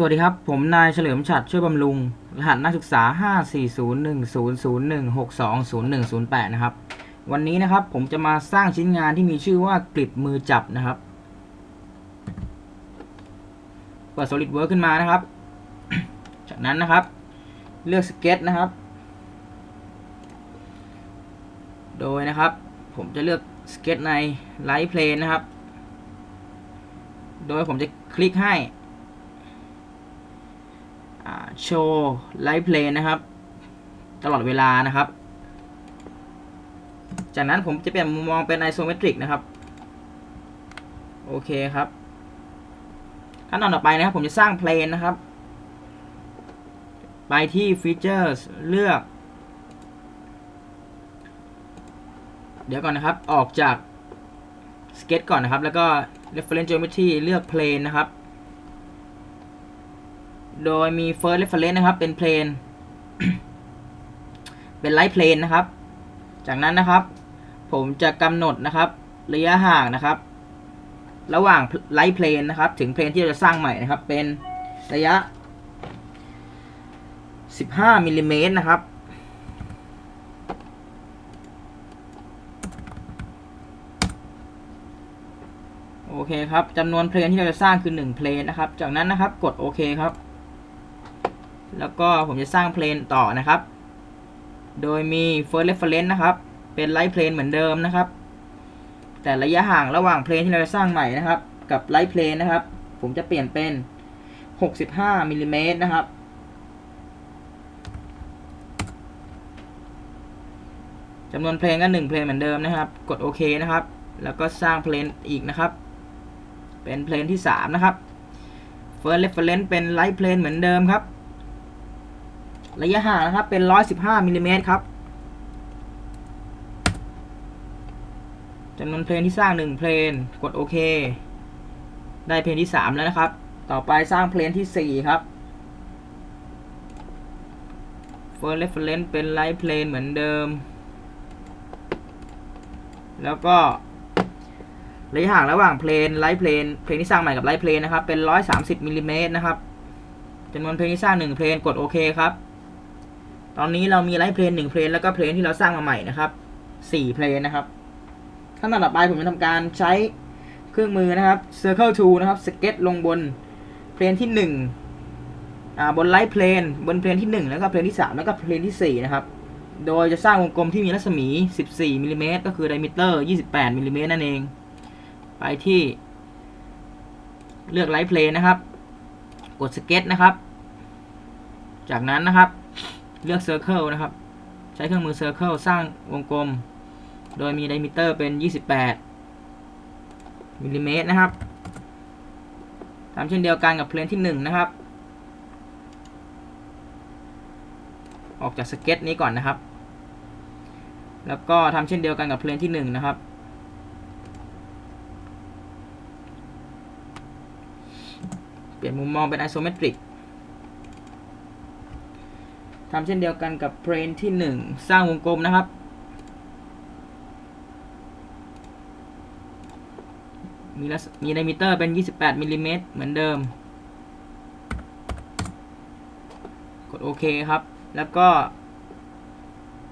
สวัสดีครับ ผมนายเฉลิมฉัดช่วยบำรุง รหัสนักศึกษา 5401001020108 นะครับ วันนี้นะครับผมจะมาสร้างชิ้นงานที่มีชื่อว่ากลิบมือจับนะครับ เปิด SolidWorks ขึ้นมานะครับ จากนั้นนะครับ เลือกสเก็ตนะครับ โดยนะครับ ผมจะเลือกสเก็ตใน Light Plane นะครับ โดยผมจะคลิกให้ โชว์ไลฟ์เพลนนะครับ ตลอดเวลานะครับ จากนั้นผมจะเปลี่ยนมุมมองเป็นไอโซเมตริกนะครับ โอเคครับ ขั้นตอนต่อไปนะครับ ผมจะสร้างเพลนนะครับ ไปที่ฟีเจอร์เลือก เดี๋ยวก่อนนะครับ ออกจากสเก็ตก่อนนะครับ แล้วก็ reference geometry เลือกเพลนนะครับ โดยมี first reference นะครับ เป็นเพลน เป็น light plane นะครับ จากนั้นนะครับ ผมจะกำหนดนะครับระยะห่างนะครับ ระหว่าง light plane นะครับ ถึงเพลนที่เราจะสร้างใหม่นะครับ เป็นระยะ 15มิลลิเมตรนะครับโอเคครับจำนวนเพลนที่เราจะสร้างคือ1เพลนนะครับ จากนั้นนะครับกดโอเคครับ แล้วก็ผมจะสร้างเพลนต่อนะครับ โดยมี first reference นะครับ เป็น light plane เหมือนเดิมนะครับ แต่ระยะห่างระหว่างเพลนที่เราจะสร้างใหม่นะครับ กับ light plane นะครับ ผมจะเปลี่ยนเป็น 65มิลลิเมตรนะครับ จำนวนเพลงก็ 1 เพลงเหมือนเดิมนะครับ กดโอเคนะครับ แล้วก็สร้างเพลงอีกนะครับ เป็นเพลงที่ 3 นะครับ first reference เป็น light plane เหมือนเดิมครับ ระยะห่างนะครับ เป็น 115มิลลิเมตรครับจำนวนเพลงที่สร้าง 1 เพลงกดโอเค ได้เพลงที่ 3 แล้วนะครับ ต่อไปสร้างเพลงที่ 4 ครับ first reference เป็น light plane เหมือนเดิม แล้วก็ระยะห่างระหว่างเพลนไลท์เพลนเพลงที่สร้างใหม่กับไลท์เพลนนะครับ เป็น 130มิลลิเมตรนะครับจำนวนเพลงที่สร้าง 1 เพลงกดโอเคครับ ตอนนี้เรามีไลท์เพลน1เพลนแล้วก็เพลนที่เราสร้างมาใหม่นะครับ4เพลนนะครับขั้นตอนต่อไปผมจะทำการใช้เครื่องมือนะครับ Circle Tool นะครับสเก็ตลงบนเพลนที่1อ่าบนไลท์เพลนบนเพลนที่1แล้วก็เพลนที่3แล้วก็เพลนที่4นะครับโดยจะสร้างวงกลมที่มีรัศมี 14มิลลิเมตรก็คือไดมิเตอร์ 28มิลลิเมตรนั่นเอง ไปที่ เลือกไลท์เพลนนะครับ กดสเก็ตนะครับ จากนั้นนะครับ เลือกเซอร์เคิลนะครับ ใช้เครื่องมือเซอร์เคิลสร้างวงกลม โดยมีไดมิเตอร์เป็น 28มิลลิเมตรนะครับทำเช่นเดียวกันกับเพลนที่ 1 นะครับ ออกจากสเก็ตนี้ก่อนนะครับ แล้วก็ทำเช่นเดียวกันกับเพลนที่ 1 นะครับเปลี่ยนมุมมองเป็นไอโซเมตริก ทำเช่นเดียวกันกับเพลนที่ 1 สร้างวงกลมนะครับ มีมีไดมิเตอร์เป็น 28มิลลิเมตรเหมือนเดิม กดโอเคครับ แล้วก็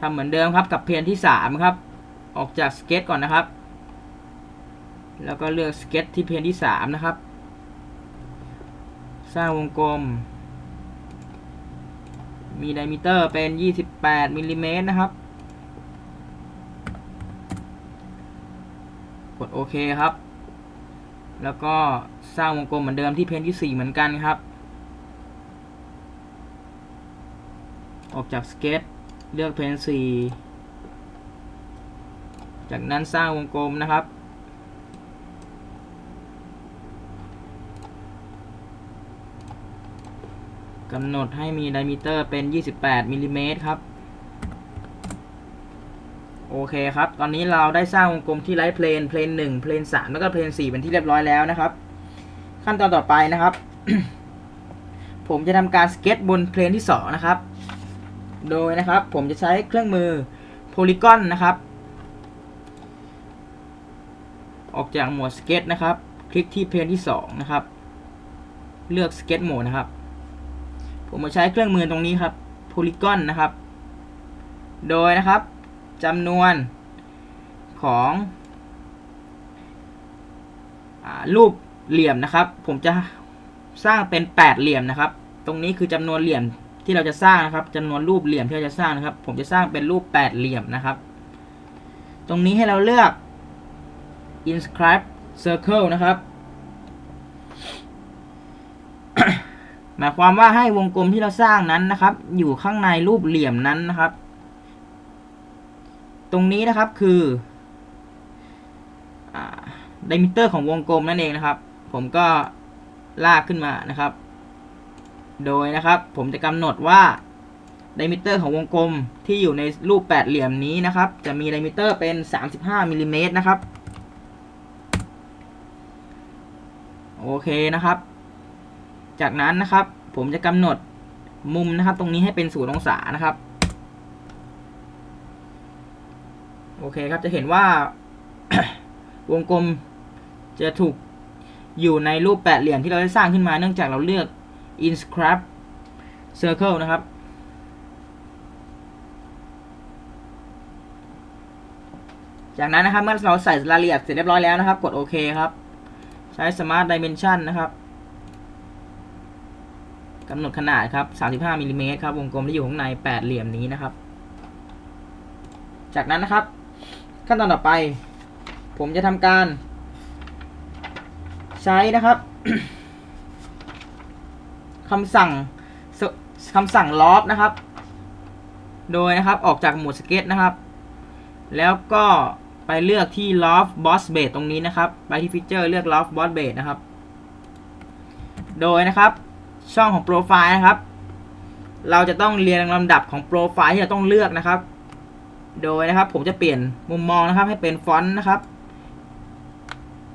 ทำเหมือนเดิมครับกับเพลนที่ 3 ครับ ออกจากสเก็ตก่อนนะครับ แล้วก็เลือกสเก็ตที่เพลนที่ 3 นะครับ สร้างวงกลม มีไดมิเตอร์เป็น 28มิลลิเมตรนะครับ กดโอเคครับ แล้วก็สร้างวงกลมเหมือนเดิมที่เพนที่ 4 เหมือนกันครับ ออกจากสเก็ตเลือกเพน4จากนั้นสร้างวงกลมนะครับ กำหนดให้มีไดมิเตอร์เป็น 28มิลลิเมตรครับ โอเคครับ ตอนนี้เราได้สร้างวงกลมที่ไลท์เพลน เพลน1เพลน3แล้วก็เพลน4เป็นที่เรียบร้อยแล้วนะครับ ขั้นตอนต่อไปนะครับ ผมจะทำการสเก็ตบนเพลนที่ 2 นะครับ โดยนะครับผมจะใช้เครื่องมือโพลีกอนนะครับ ออกจากหมวดสเก็ตนะครับ คลิกที่เพลนที่ 2 นะครับ เลือก Sketch Mode นะครับ ผมมาใช้เครื่องมือตรงนี้ครับ Polygon นะครับ โดยนะครับจำนวนของอรูปเหลี่ยมนะครับ ผมจะสร้างเป็นแปดเหลี่ยมนะครับ ตรงนี้คือจำนวนเหลี่ยมที่เราจะสร้างนะครับจำนวนรูปเหลี่ยมที่เราจะสร้างนะครับ ผมจะสร้างเป็นรูปแปดเหลี่ยมนะครับ ตรงนี้ให้เราเลือก inscribe circle นะครับ หมายความว่าให้วงกลมที่เราสร้างนั้นนะครับ อยู่ข้างในรูปเหลี่ยมนั้นนะครับ ตรงนี้นะครับคือดิมิเตอร์ของวงกลมนั่นเองนะครับ ผมก็ลากขึ้นมานะครับ โดยนะครับ ผมจะกำหนดว่าดิมิเตอร์ของวงกลมที่อยู่ในรูปแปดเหลี่ยมนี้นะครับ จะมีดิมิเตอร์เป็น 35มิลลิเมตรนะครับ โอเคนะครับ จากนั้นนะครับ ผมจะกำหนดมุมนะครับ ตรงนี้ให้เป็นศูนย์องศานะครับ โอเคครับ จะเห็นว่าวงกลมจะถูกอยู่ในรูปแปดเหลี่ยมที่เราได้สร้างขึ้นมา เนื่องจากเราเลือก inscribe circle นะครับ จากนั้นนะครับเมื่อเราใส่รายละเอียดเสร็จเรียบร้อยแล้วนะครับ กดโอเคครับ ใช้ smart dimension นะครับ กำหนดขนาดครับ 35มิลลิเมตรครับ วงกลมที่อยู่ข้างในแปดเหลี่ยมนี้นะครับ จากนั้นนะครับ ขั้นตอนต่อไป ผมจะทำการ ใช้นะครับคำสั่งคำสั่งลอฟนะครับ โดยนะครับออกจากหมวดสเก็ตนะครับ แล้วก็ไปเลือกที่ loft boss base ตรงนี้นะครับ ไปที่ฟีเจอร์เลือก loft boss base นะครับ โดยนะครับ ช่องของโปรไฟล์นะครับ เราจะต้องเรียงลำดับของโปรไฟล์ที่เราต้องเลือกนะครับ โดยนะครับผมจะเปลี่ยนมุมมองนะครับ ให้เป็นฟอนต์นะครับ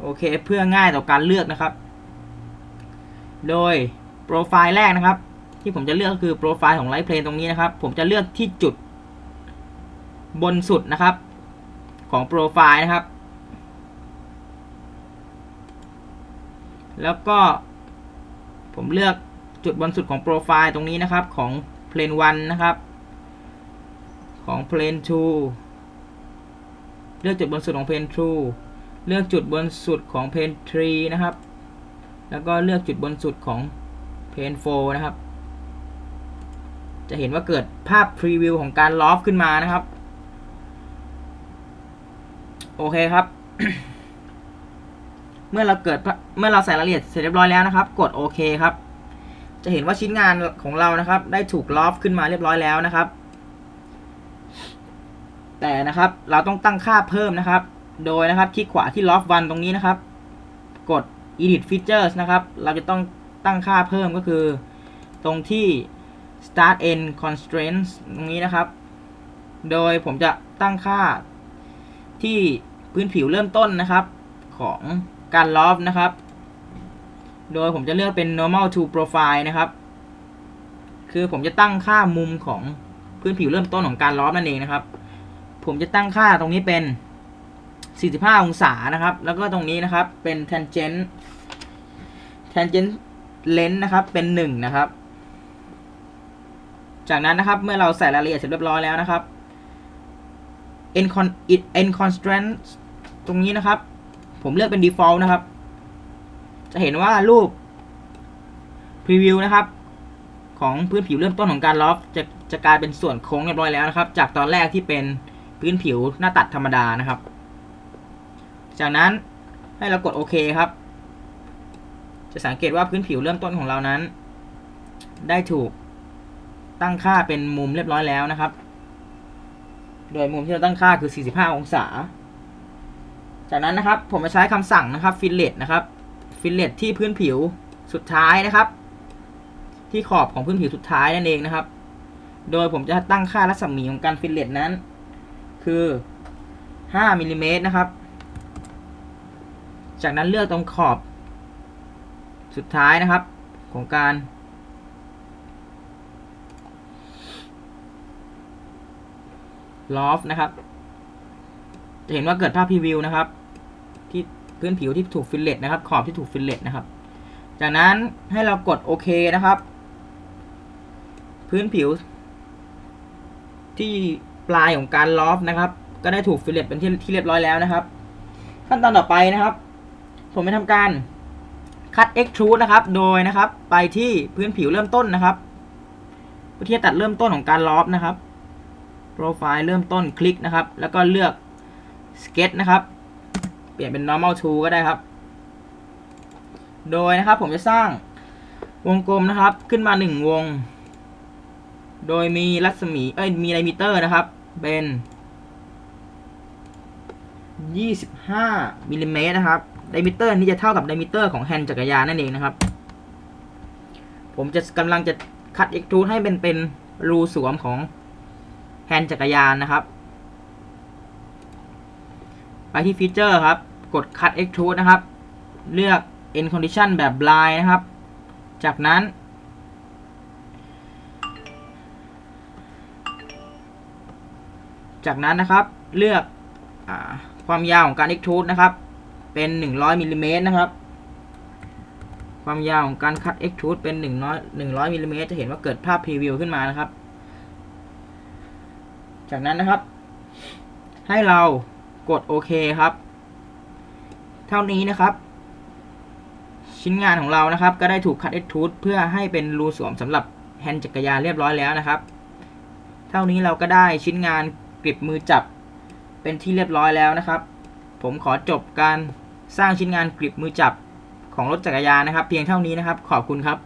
โอเคเพื่อง่ายต่อการเลือกนะครับ โดยโปรไฟล์แรกนะครับ ที่ผมจะเลือกก็คือโปรไฟล์ของไลฟ์เพลนตรงนี้นะครับ ผมจะเลือกที่จุดบนสุดนะครับ ของโปรไฟล์นะครับ แล้วก็ผมเลือก จุดบนสุดของโปรไฟล์ตรงนี้นะครับของ plane 1นะครับ ของ plane 2เลือกจุดบนสุดของ plane 2เลือกจุดบนสุดของ plane 3นะครับ แล้วก็เลือกจุดบนสุดของ plane 4นะครับ จะเห็นว่าเกิดภาพพรีวิวของการลอฟขึ้นมานะครับ โอเคครับเมื่อเราเกิดเมื่อเราใส่รายละเอียดเสร็จเรียบร้อยแล้วนะครับ กดโอเคครับ จะเห็นว่าชิ้นงานของเรานะครับ ได้ถูกลอฟขึ้นมาเรียบร้อยแล้วนะครับ แต่นะครับเราต้องตั้งค่าเพิ่มนะครับ โดยนะครับคลิกขวาที่ loft 1ตรงนี้นะครับ กด edit features นะครับ เราจะต้องตั้งค่าเพิ่มก็คือ ตรงที่ start end constraints ตรงนี้นะครับ โดยผมจะตั้งค่าที่พื้นผิวเริ่มต้นนะครับ ของการลอฟนะครับ โดยผมจะเลือกเป็น normal to profile นะครับ คือผมจะตั้งค่ามุมของพื้นผิวเริ่มต้นของการล้อฟนั่นเองนะครับ ผมจะตั้งค่าตรงนี้เป็น 45 องศานะครับ แล้วก็ตรงนี้นะครับเป็น tangent tangent length นะครับ เป็น 1 นะครับ จากนั้นนะครับ เมื่อเราใส่รายละเอียดเสร็จเรียบร้อยแล้วนะครับ n con n constraint ตรงนี้นะครับ ผมเลือกเป็น default นะครับ จะเห็นว่ารูป preview นะครับ ของพื้นผิวเริ่มต้นของการล็อกจะจะกลายเป็นส่วนโค้งเรียบร้อยแล้วนะครับ จากตอนแรกที่เป็นพื้นผิวหน้าตัดธรรมดานะครับ จากนั้นให้เรากดโอเคครับ จะสังเกตว่าพื้นผิวเริ่มต้นของเรานั้น ได้ถูกตั้งค่าเป็นมุมเรียบร้อยแล้วนะครับ โดยมุมที่เราตั้งค่าคือ 45 องศา จากนั้นนะครับผมจะใช้คำสั่งนะครับ fillet นะครับ fillet ที่พื้นผิวสุดท้ายนะครับ ที่ขอบของพื้นผิวสุดท้ายนั่นเองนะครับ โดยผมจะตั้งค่ารัศมีของการ fillet นั้น คือ 5มิลลิเมตรนะครับ จากนั้นเลือกตรงขอบ สุดท้ายนะครับ ของการลอฟนะครับ จะเห็นว่าเกิดภาพพรีวิวนะครับ พื้นผิวที่ถูกฟิลเลตนะครับขอบที่ถูกฟิลเลตนะครับ จากนั้นให้เรากดโอเคนะครับ พื้นผิว ที่ปลายของการลอฟนะครับ ก็ได้ถูกฟิลเลตเป็นที่ที่เรียบร้อยแล้วนะครับ ขั้นตอนต่อไปนะครับ ผมจะทำการคัด extrude นะครับ โดยนะครับ ไปที่พื้นผิวเริ่มต้นนะครับเพื่อที่จะตัดเริ่มต้นของการลอฟนะครับ โปรไฟล์เริ่มต้นคลิกนะครับ แล้วก็เลือก sketch นะครับ ลี่ยนเป็น normal tool ก็ได้ครับ โดยนะครับผมจะสร้างวงกลมนะครับ ขึ้นมาหนึ่งวง โดยมีรัศมีเอ้ยมีไดมิเตอร์นะครับ เป็น25มิลลิเมตรนะครับไดมิเตอร์นี้จะเท่ากับไดมิเตอร์ของแฮนด์จักรยานนั่นเองนะครับ ผมจะกำลังจะคัดเอ็กทูให้เป็นเป็นรูสวมของแฮนด์จักรยานนะครับ ไปที่ฟีเจอร์ครับ กด cut extrude นะครับ เลือก end condition แบบ blind นะครับ จากนั้นจากนั้นนะครับเลือกอความยาวของการ extrude นะครับ เป็น 100มิลลิเมตรนะครับ ความยาวของการ cut extrude เป็น100 100มิลลิเมตรจะเห็นว่าเกิดภาพพรีวิวขึ้นมานะครับ จากนั้นนะครับ ให้เรากดโอเคครับ เท่านี้นะครับ ชิ้นงานของเรานะครับ ก็ได้ถูกคัดเอ็กทูดเพื่อให้เป็นรูสวมสำหรับแฮนด์จักรยานเรียบร้อยแล้วนะครับ เท่านี้เราก็ได้ชิ้นงานกริบมือจับเป็นที่เรียบร้อยแล้วนะครับ ผมขอจบการสร้างชิ้นงานกริบมือจับของรถจักรยานนะครับ เพียงเท่านี้นะครับ ขอบคุณครับ